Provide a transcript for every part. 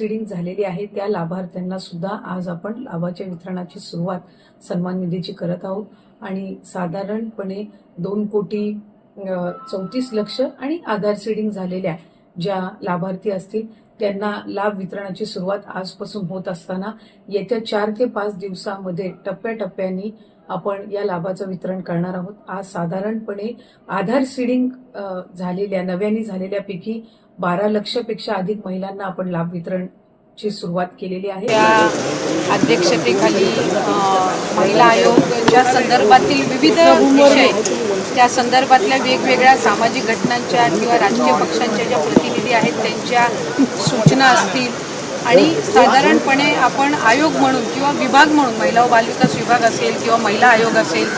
Seeding झालेली आहे त्या लाभार्थ्यांना सुद्धा आज आपण लाभाच्या वितरणाची सुरुवात सन्मान निधीची करत आहोत. आणि साधारणपणे दोन कोटी चौतीस लक्ष आणि आधार सिडिंग झालेल्या ज्या लाभार्थी असतील त्यांना लाभ वितरणाची सुरुवात आजपासून होत असताना येत्या चार ते पाच दिवसामध्ये टप्प्याटप्प्याने आपण या लाभाचं वितरण करणार आहोत. आज साधारणपणे आधार सीडिंग झालेल्या नव्याने झालेल्यापैकी बारा लक्षपेक्षा अधिक महिलांना आपण लाभ वितरण ची सुरुवात केलेली आहे. त्या अध्यक्षतेखाली महिला आयोगाच्या संदर्भातील विविध विषय त्या संदर्भातल्या वेगवेगळ्या सामाजिक घटनांच्या किंवा राजकीय पक्षांच्या ज्या प्रतिनिधी आहेत त्यांच्या सूचना असतील. आणि साधारणपणे आपण आयोग म्हणून किंवा विभाग म्हणून महिला व बालविकास विभाग असेल किंवा महिला आयोग असेल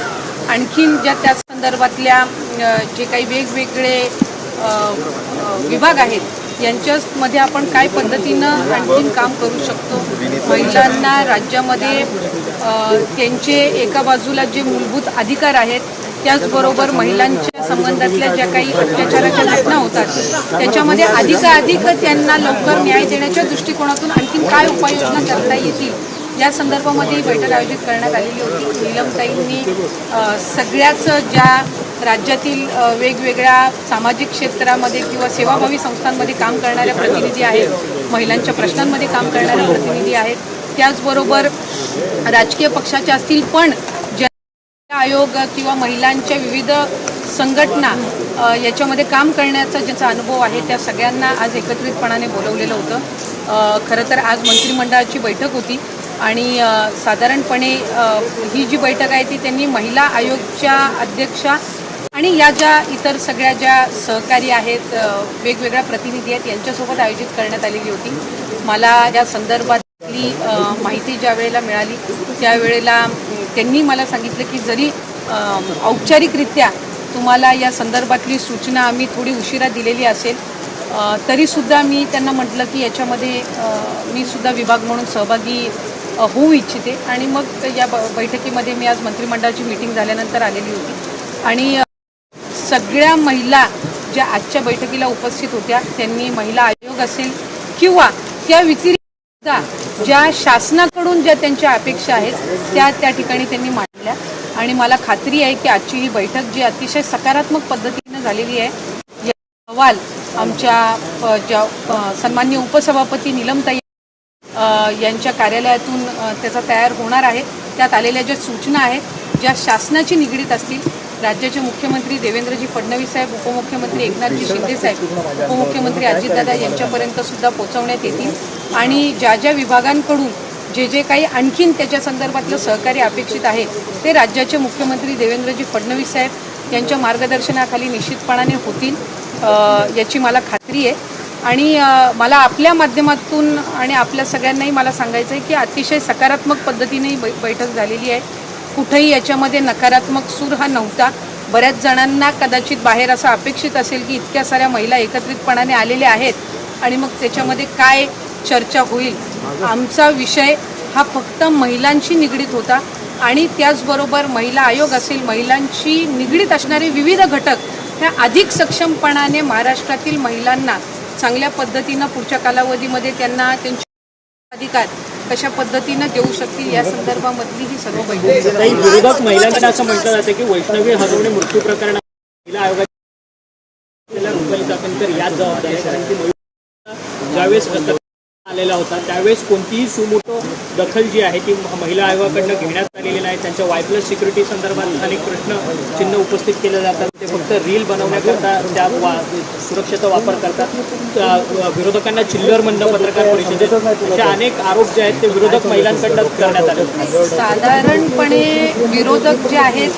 आणखीन ज्या त्या संदर्भातल्या जे काही वेगवेगळे विभाग आहेत यांच्यामध्ये आपण काय पद्धतीनं आणखीन काम करू शकतो? महिलांना राज्यामध्ये त्यांचे एका बाजूला जे मूलभूत अधिकार आहेत त्याचबरोबर महिलांच्या संबंधातल्या ज्या काही अत्याचाराच्या घटना होतात त्याच्यामध्ये अधिकाधिक त्यांना लवकर न्याय देण्याच्या दृष्टिकोनातून आणखीन काय उपाययोजना करता येतील? या संदर्भामध्ये ही बैठक आयोजित करण्यात आलेली होती. नीलमताईंनी सगळ्याच ज्या राज्यातील वेगवेगळ्या सामाजिक क्षेत्रामध्ये किंवा सेवाभावी संस्थांमध्ये काम करणाऱ्या प्रतिनिधी आहेत महिलांच्या प्रश्नांमध्ये काम करणाऱ्या प्रतिनिधी आहेत. त्याचबरोबर राजकीय पक्षाच्या असतील पण ज्या आयोग किंवा महिलांच्या विविध संघटना याच्यामध्ये काम करण्याचा ज्याचा अनुभव आहे त्या सगळ्यांना आज एकत्रितपणाने बोलवलेलं होतं. खरं तर आज मंत्रिमंडळाची बैठक होती आणि साधारणपणे ही जी बैठक आहे ती त्यांनी महिला आयोगच्या अध्यक्षा आणि या ज्या इतर सगळ्या ज्या सहकारी आहेत वेगवेगळ्या प्रतिनिधी आहेत यांच्यासोबत आयोजित करण्यात आलेली होती. मला या संदर्भातली माहिती ज्या वेळेला मिळाली त्यावेळेला त्यांनी मला सांगितलं की जरी औपचारिकरित्या तुम्हाला या संदर्भातली सूचना आम्ही थोडी उशिरा दिलेली असेल तरीसुद्धा मी त्यांना म्हटलं की याच्यामध्ये मी सुद्धा विभाग म्हणून सहभागी होऊ इच्छिते. आणि मग या ब बैठकीमध्ये मी आज मंत्रिमंडळाची मीटिंग झाल्यानंतर आलेली होती. आणि सगळ्या महिला ज्या आजच्या बैठकीला उपस्थित होत्या त्यांनी महिला आयोग असेल किंवा त्या व्यतिरिक्त ज्या शासनाकडून ज्या त्यांच्या अपेक्षा आहेत त्या त्या ठिकाणी त्यांनी मांडल्या. आणि मला खात्री आहे की आजची ही बैठक जी अतिशय सकारात्मक पद्धतीनं झालेली आहे या अहवाल आमच्या ज्या सन्मान्य उपसभापती निलमताई यांच्या कार्यालयातून त्याचा तयार होणार आहे. त्यात आलेल्या ज्या सूचना आहेत ज्या शासनाची निगडीत असतील राज्याचे मुख्यमंत्री देवेंद्रजी फडणवीस साहेब उपमुख्यमंत्री एकनाथजी शिंदे साहेब उपमुख्यमंत्री अजितदादा यांच्यापर्यंत सुद्धा पोहोचवण्यात येतील. आणि ज्या ज्या विभागांकडून जे जे काही आणखीन त्याच्या संदर्भातलं सहकार्य अपेक्षित आहे ते राज्याचे मुख्यमंत्री देवेंद्रजी फडणवीस साहेब यांच्या मार्गदर्शनाखाली निश्चितपणाने होतील याची मला खात्री आहे. आणि मला आपल्या माध्यमातून आणि आपल्या सगळ्यांनाही मला सांगायचं आहे की अतिशय सकारात्मक पद्धतीने ही बैठक झालेली आहे. कुठेही याच्यामध्ये नकारात्मक सूर हा नव्हता. बऱ्याच जणांना कदाचित बाहेर असं अपेक्षित असेल की इतक्या साऱ्या महिला एकत्रितपणाने आलेल्या आहेत आणि मग त्याच्यामध्ये काय चर्चा होईल? आमचा विषय हा फक्त महिलांशी निगडीत होता आणि त्याचबरोबर महिला आयोग असेल महिलांशी निगडीत असणारे विविध घटक ह्या अधिक सक्षमपणाने महाराष्ट्रातील महिलांना चांगल्या पद्धतीनं पुढच्या कालावधीमध्ये त्यांना त्यांचे अधिकार कशा पद्धतीनं देऊ शकतील या संदर्भामधली ही सर्व बैठक. काही विरोधक महिलांकडे असं म्हटलं जातं की वैष्णवी हगवणे मृत्यू प्रकरणात महिला आयोगाला रुपाली चाकणकर याच जबाबदार आहे. कारण की महिला ज्यावेळेस आलेला होता त्यावेळेस कोणतीही सुमोटो दखल जी आहे ती महिला आयोगाकडनं घेण्यात आलेली नाही. त्यांच्या वायफलेस सिक्युरिटी संदर्भात अनेक प्रश्न चिन्ह उपस्थित केले जातात. ते फक्त रील बनवण्याकरता त्या वा सुरक्षेचा वापर करतात. विरोधकांना चिल्लर म्हणणं पत्रकार परिषदेत. असे अनेक आरोप जे आहेत ते विरोधक महिलांकडनं करण्यात आले. साधारणपणे विरोधक जे आहेत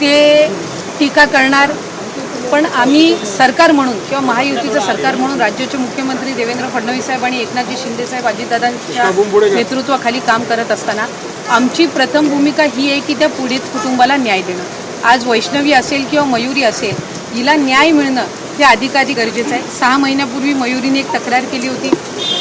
ते टीका करणार. पण आम्ही सरकार म्हणून किंवा महायुतीचं सरकार म्हणून राज्याचे मुख्यमंत्री देवेंद्र फडणवीस साहेब आणि एकनाथजी शिंदे साहेब अजितदादांच्या नेतृत्वाखाली काम करत असताना आमची प्रथम भूमिका ही आहे की त्या पीडित कुटुंबाला न्याय देणं. आज वैष्णवी असेल किंवा मयुरी असेल हिला न्याय मिळणं हे अधिकाधिक गरजेचं आहे. सहा महिन्यापूर्वी मयुरीने एक तक्रार केली होती.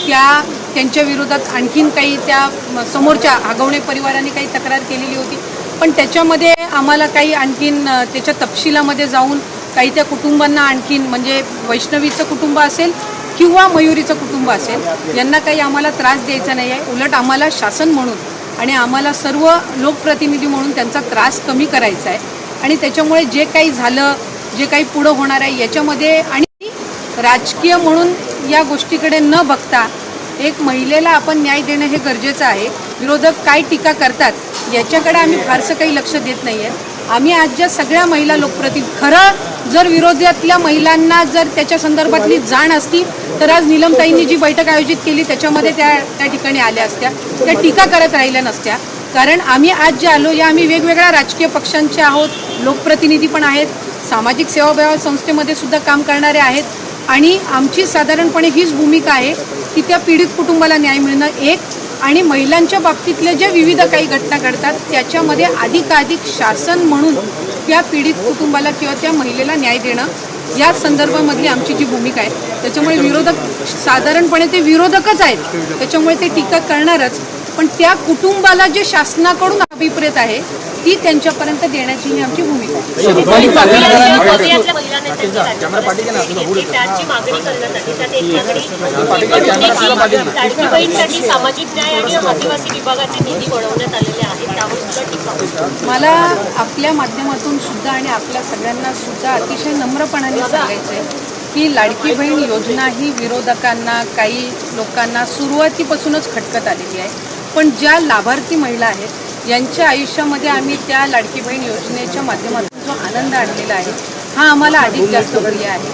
त्या त्यांच्या विरोधात आणखीन काही त्या समोरच्या आगवणे परिवाराने काही तक्रार केलेली होती. पण त्याच्यामध्ये आम्हाला काही आणखीन त्याच्या तपशिलामध्ये जाऊन काही त्या कुटुंबांना आणखीन म्हणजे वैष्णवीचं कुटुंब असेल किंवा मयुरीचं कुटुंब असेल यांना काही आम्हाला त्रास द्यायचा नाही आहे उलट आम्हाला शासन म्हणून आणि आम्हाला सर्व लोकप्रतिनिधी म्हणून त्यांचा त्रास कमी करायचा आहे. आणि त्याच्यामुळे जे काही झालं जे काही पुढं होणार आहे याच्यामध्ये आणि राजकीय म्हणून या गोष्टीकडे न बघता एक महिलेला आपण न्याय देणं हे गरजेचं आहे. विरोधक काय टीका करतात याच्याकडे आम्ही फारसं काही लक्ष देत नाही आहे आम्ही आज ज्या सगळ्या महिला लोकप्रतिनिधी खरं जर विरोधातल्या महिलांना जर त्याच्या संदर्भातली जाण असती तर आज नीलमताईंनी जी बैठक आयोजित केली त्याच्यामध्ये त्या त्या ठिकाणी आल्या असत्या. त्या टीका करत राहिल्या नसत्या. कारण आम्ही आज जे आलो या आम्ही वेगवेगळ्या राजकीय पक्षांचे आहोत लोकप्रतिनिधी पण आहेत सामाजिक सेवाभाव संस्थेमध्ये सुद्धा काम करणारे आहेत. आणि आमची साधारणपणे हीच भूमिका आहे की त्या पीडित कुटुंबाला न्याय मिळणं एक. आणि महिलांच्या बाबतीतल्या ज्या विविध काही घटना घडतात त्याच्यामध्ये अधिकाधिक शासन म्हणून त्या पीडित कुटुंबाला किंवा त्या महिलेला न्याय देणं या संदर्भामधली आमची जी भूमिका आहे त्याच्यामुळे विरोधक साधारणपणे ते विरोधकच आहेत. त्याच्यामुळे ते टीका करणारच. पण त्या कुटुंबाला जे शासनाकडून अभिप्रेत आहे ती त्यांच्यापर्यंत देण्याची ही आमची भूमिका आहे. सामाजिक न्याय आणि आदिवासी विभागाचे निधी वळवण्यात आलेले आहेत. मला आपल्या माध्यमातून सुद्धा आणि आपल्या सगळ्यांना सुद्धा अतिशय नम्रपणाने सांगायचं की लाडकी बहीण योजना ही विरोधकांना काही लोकांना सुरुवातीपासूनच खटकत आलेली आहे. पण ज्या लाभार्थी महिला आहेत यांच्या आयुष्यामध्ये आम्ही त्या लाडकी बहीण योजनेच्या माध्यमातून जो आनंद आणलेला आहे हा आम्हाला अधिक जास्त प्रिय आहे.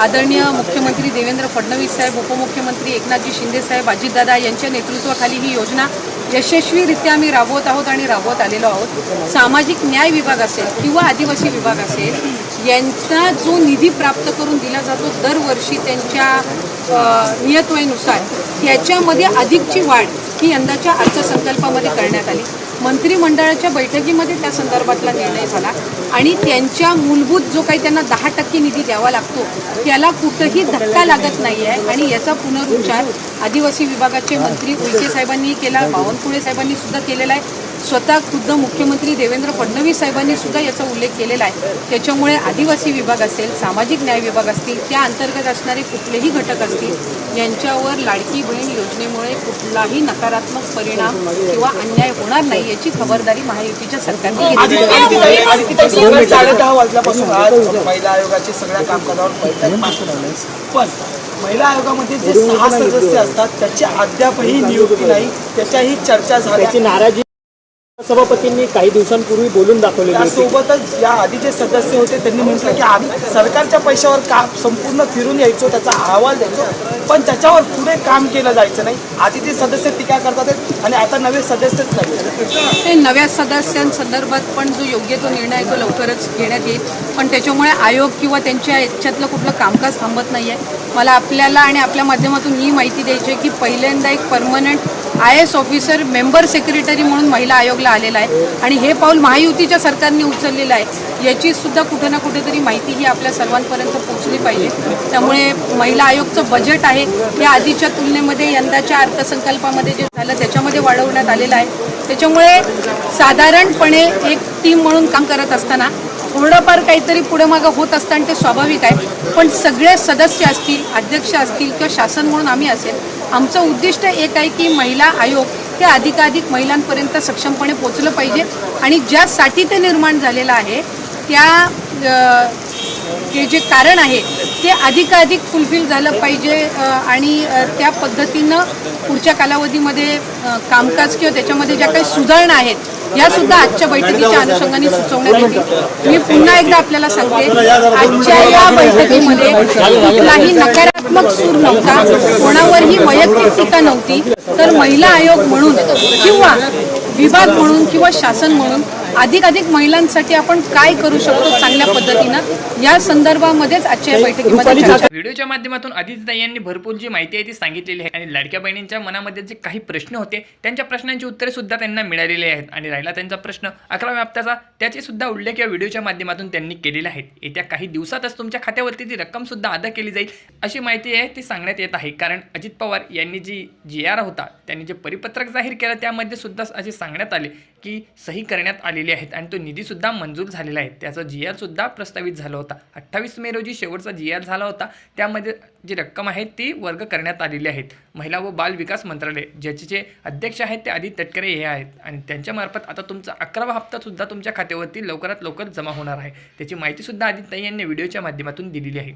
आदरणीय मुख्यमंत्री देवेंद्र फडणवीस साहेब उपमुख्यमंत्री एकनाथजी शिंदे साहेब अजितदादा यांच्या नेतृत्वाखाली ही योजना यशस्वीरित्या आम्ही राबवत आहोत आणि राबवत आलेलो आहोत. सामाजिक न्याय विभाग असेल किंवा आदिवासी विभाग असेल यांचा जो निधी प्राप्त करून दिला जातो दरवर्षी त्यांच्या अ, याच्यामध्ये अधिकची वाढ ही यंदाच्या अर्थसंकल्पामध्ये करण्यात आली. मंत्रिमंडळाच्या बैठकीमध्ये त्या संदर्भातला निर्णय झाला आणि त्यांच्या मूलभूत जो काही त्यांना दहा टक्के निधी द्यावा लागतो त्याला कुठंही धक्का लागत नाही आहे आणि याचा पुनरुच्चार आदिवासी विभागाचे मंत्री उलके साहेबांनी केला बावनकुळे साहेबांनी सुद्धा केलेला आहे. स्वतः खुद्द मुख्यमंत्री देवेंद्र फडणवीस साहेबांनी सुद्धा याचा उल्लेख केलेला आहे. त्याच्यामुळे आदिवासी विभाग असेल सामाजिक न्याय विभाग असतील त्या अंतर्गत असणारे कुठलेही घटक असतील यांच्यावर लाडकी बहीण योजनेमुळे कुठलाही नकारात्मक परिणाम किंवा अन्याय होणार नाही याची खबरदारी महायुतीच्या सरकारने वाजल्यापासून आज महिला आयोगाचे सगळ्या कामकाजावर बैठकपासून पण महिला आयोगामध्ये जे सहा सदस्य असतात त्याची अद्यापही नियुक्ती नाही त्याच्याही चर्चा झाल्या. त्याची नाराजी सभापतींनी काही दिवसांपूर्वी बोलून दाखवलेली होती. त्यासोबतच या आधी जे सदस्य होते त्यांनी म्हटलं की आम्ही सरकारच्या पैशावर काम संपूर्ण फिरून यायचो त्याचा अहवाल द्यायचो पण त्याच्यावर पुढे काम केलं जायचं नाही. आधी ते सदस्य टीका करतात आणि आता नवे सदस्यच नाही ते नव्या सदस्यांसंदर्भात पण जो योग्य तो निर्णय आहे तो लवकरच घेण्यात येईल. पण त्याच्यामुळे आयोग किंवा त्यांच्या याच्यातलं कुठलं कामकाज थांबत नाही आहे मला आपल्याला आणि आपल्या माध्यमातून ही माहिती द्यायची आहे की पहिल्यांदा एक permanent I S officer member secretary म्हणून महिला आयोगला आलेला आहे. आणि हे पाऊल महायुतीच्या सरकारने उचललेलं आहे. याची सुद्धा कुठे ना कुठेतरी माहिती ही आपल्या सर्वांपर्यंत पोहोचली पाहिजे. त्यामुळे महिला आयोगचं बजेट आहे. हे आधीच्या तुलनेमध्ये यंदाच्या अर्थसंकल्पामध्ये जे झालं त्याच्यामध्ये वाढवण्यात आलेलं आहे. त्याच्यामुळे साधारणपणे एक टीम म्हणून काम करत असताना थोडंफार काहीतरी पुढे मागं होत असताना ते स्वाभाविक आहे. पण सगळे सदस्य असतील अध्यक्ष असतील किंवा शासन म्हणून आम्ही असेल आमचं उद्दिष्ट एक आहे की महिला आयोग हे अधिकाधिक महिलांपर्यंत सक्षमपणे पोचलं पाहिजे आणि ज्यासाठी ते निर्माण झालेलं आहे त्या अ, जे कारण आहे ते अधिकाधिक फुलफिल झालं पाहिजे आणि त्या पद्धतीनं पुढच्या कालावधीमध्ये कामकाज किंवा त्याच्यामध्ये ज्या काही सुधारणा आहेत या सुद्धा आजच्या बैठकीच्या अनुषंगाने सुचवण्यात येतील मी पुन्हा एकदा आपल्याला सांगते आजच्या या बैठकीमध्ये कुठलाही नकारात्मक सूर नव्हता कोणावरही वैयक्तिक टीका नव्हती तर महिला आयोग म्हणून किंवा विभाग म्हणून किंवा शासन म्हणून अधिकाधिक महिलांसाठी आपण काय करू शकतो चांगल्या पद्धतीनं? या संदर्भामध्येच आजच्या बैठकीमध्ये व्हिडिओच्या माध्यमातून आदित्यताई यांनी भरपूर जी माहिती आहे ती सांगितलेली आहे आणि लाडक्या बहिणींच्या मनामध्ये जे काही प्रश्न होते त्यांच्या प्रश्नांची उत्तरे सुद्धा त्यांना मिळालेली आहेत आणि राहिला त्यांचा प्रश्न अकराव्या हप्त्याचा त्याचे सुद्धा उल्लेख या व्हिडिओच्या माध्यमातून त्यांनी केलेले आहेत. येत्या काही दिवसातच तुमच्या खात्यावरती ती रक्कम सुद्धा अदा केली जाईल अशी माहिती आहे ती सांगण्यात येत आहे. कारण अजित पवार यांनी जी जी आर होता त्यांनी जे परिपत्रक जाहीर केलं त्यामध्ये सुद्धा असे सांगण्यात आले. की सही करण्यात आलेली आहेत आणि तो निधीसुद्धा मंजूर झालेला आहे. त्याचा जी आरसुद्धा प्रस्तावित झाला होता. अठ्ठावीस मे रोजी शेवटचा जी आर झाला होता. त्यामध्ये जी रक्कम आहे ती वर्ग करण्यात आलेली आहेत. महिला व बाल विकास मंत्रालय ज्याचे जे अध्यक्ष आहेत ते आदित्य तटकरे हे आहेत. आणि त्यांच्यामार्फत आता तुमचा अकरावा हप्तासुद्धा तुमच्या खात्यावरती लवकरात लवकर जमा होणार आहे. त्याची माहितीसुद्धा आदित्य यांनी व्हिडिओच्या माध्यमातून दिलेली आहे.